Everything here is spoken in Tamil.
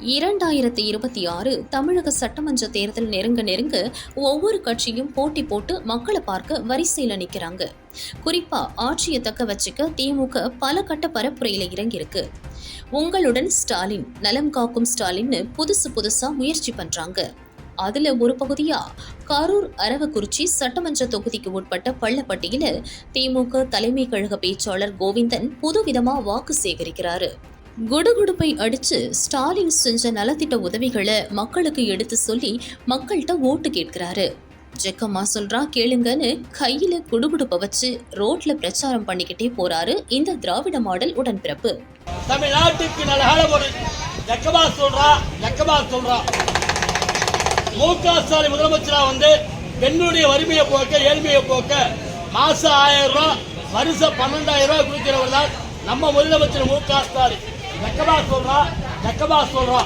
இரண்டாயிரத்தி இருபத்தி ஆறு தமிழக சட்டமன்ற தேர்தல் நெருங்க நெருங்க ஒவ்வொரு கட்சியும் போட்டி போட்டு மக்களை பார்க்க வரிசையில நிக்கிறாங்க. குறிப்பா ஆட்சியை தக்க வச்சுக்க திமுக பல கட்ட பரப்புரையில இறங்கியிருக்கு. உங்களுடன் ஸ்டாலின் நலம் காக்கும் ஸ்டாலின்னு புதுசு புதுசா முயற்சி பண்றாங்க. அதுல ஒரு பகுதியா கரூர் அரவக்குறிச்சி சட்டமன்ற தொகுதிக்கு உட்பட்ட பள்ளப்பட்டியில திமுக தலைமை கழக பேச்சாளர் கோவிந்தன் புதுவிதமா வாக்கு சேகரிக்கிறாரு. குடுகுடுப்பை அடித்து ஸ்டாலின் செஞ்ச நலத்திட்ட உதவிகளை மக்களுக்கு எடுத்து சொல்லி மக்கள்கிட்ட ஓட்டு கேட்கிறாரு. ஜெக்கம்மா சொல்றா கேளுங்கன்னு கையில குடுகுடுப்ப வச்சு ரோட்ல பிரச்சாரம் பண்ணிக்கிட்டே போறாரு இந்த திராவிட மாடல் உடன்பிறப்பு. தமிழ்நாட்டுக்கு நல்ல ஒரு ஜக்கமா சொல்றா ஜக்கமா சொல்றா. மு க ஸ்டாலின் முதலமைச்சரா வந்து பெண்ணுடைய வறுமையை போக்க ஏழ்மையை போக்க மாசம் ஆயிரம் ரூபாய் வருஷம் பன்னெண்டாயிரம் ரூபாய் கொடுக்கிறவர் தான் நம்ம முதலமைச்சர் மு க ஸ்டாலின். ஜக்கமா சொல்றா ஜக்கமா சொல்றா.